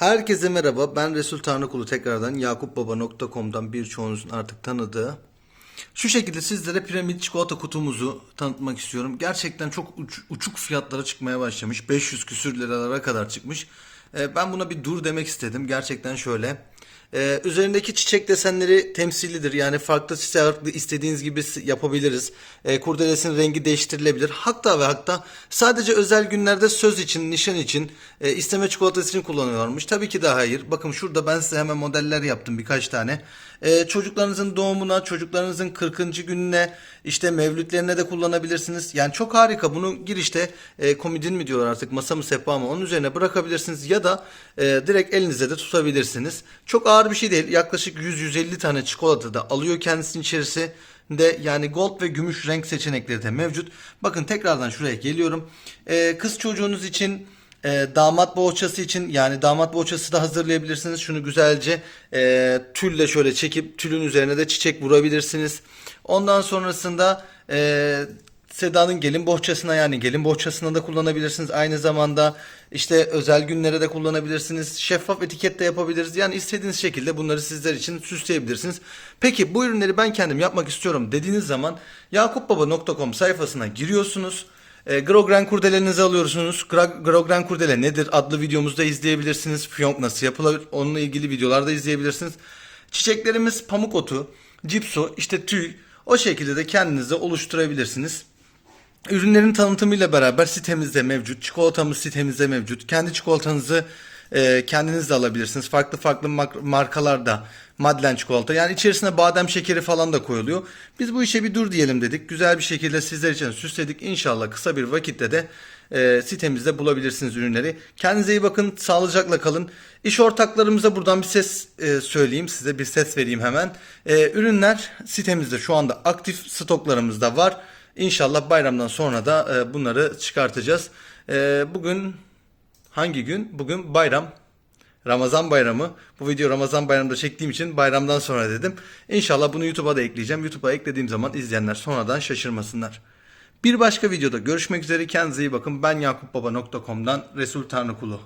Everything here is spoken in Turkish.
Herkese merhaba. Ben Resul Tanrıkulu tekrardan yakupbaba.com'dan birçoğunuzun artık tanıdığı. Şu şekilde sizlere piramit çikolata kutumuzu tanıtmak istiyorum. Gerçekten çok uç- uçuk fiyatlara çıkmaya başlamış. 500 küsür liralara kadar çıkmış. Ee, ben buna bir dur demek istedim. Gerçekten şöyle. Ee, üzerindeki çiçek desenleri temsilidir. Yani farklı farklı istediğiniz gibi yapabiliriz. Ee, kurdelesinin rengi değiştirilebilir. Hatta ve hatta sadece özel günlerde söz için, nişan için, e, isteme çikolatası için kullanıyorlarmış. Tabii ki de hayır. Bakın şurada ben size hemen modeller yaptım birkaç tane. Ee, çocuklarınızın doğumuna, çocuklarınızın 40. gününe, işte mevlütlerine de kullanabilirsiniz. Yani çok harika. Bunu girişte e, komodin mi diyorlar artık masa mı sehpa mı onun üzerine bırakabilirsiniz ya da e, direkt elinizde de tutabilirsiniz. Çok ağır bir şey değil. Yaklaşık 100-150 tane çikolata da alıyor kendisinin içerisinde. Yani gold ve gümüş renk seçenekleri de mevcut. Bakın tekrardan şuraya geliyorum. E, kız çocuğunuz için e, damat bohçası için yani damat bohçası da hazırlayabilirsiniz. Şunu güzelce e, tülle şöyle çekip tülün üzerine de çiçek vurabilirsiniz. Ondan sonrasında e, Seda'nın gelin bohçasına yani gelin bohçasına da kullanabilirsiniz. Aynı zamanda işte özel günlere de kullanabilirsiniz. Şeffaf etiket de yapabiliriz. Yani istediğiniz şekilde bunları sizler için süsleyebilirsiniz. Peki bu ürünleri ben kendim yapmak istiyorum dediğiniz zaman yakupbaba.com sayfasına giriyorsunuz. E, Grogren kurdelerinizi alıyorsunuz. Grogren kurdele nedir adlı videomuzda izleyebilirsiniz. Fiyonk nasıl yapılır onunla ilgili videolarda izleyebilirsiniz. Çiçeklerimiz pamuk otu, cipso, işte tüy o şekilde de kendinize oluşturabilirsiniz. Ürünlerin tanıtımıyla beraber sitemizde mevcut. Çikolatamız sitemizde mevcut. Kendi çikolatanızı e, kendiniz de alabilirsiniz. Farklı farklı markalarda Madlen çikolata. Yani içerisine badem şekeri falan da koyuluyor. Biz bu işe bir dur diyelim dedik. Güzel bir şekilde sizler için süsledik. İnşallah kısa bir vakitte de e, sitemizde bulabilirsiniz ürünleri. Kendinize iyi bakın. Sağlıcakla kalın. İş ortaklarımıza buradan bir ses e, söyleyeyim. Size bir ses vereyim hemen. E, ürünler sitemizde şu anda aktif stoklarımızda var. İnşallah bayramdan sonra da e, bunları çıkartacağız. E, bugün hangi gün? Bugün bayram. Ramazan bayramı. Bu video Ramazan bayramında çektiğim için bayramdan sonra dedim. İnşallah bunu YouTube'a da ekleyeceğim. YouTube'a eklediğim zaman izleyenler sonradan şaşırmasınlar. Bir başka videoda görüşmek üzere. Kendinize iyi bakın. Ben yakupbaba.com'dan Resul Tanrıkulu.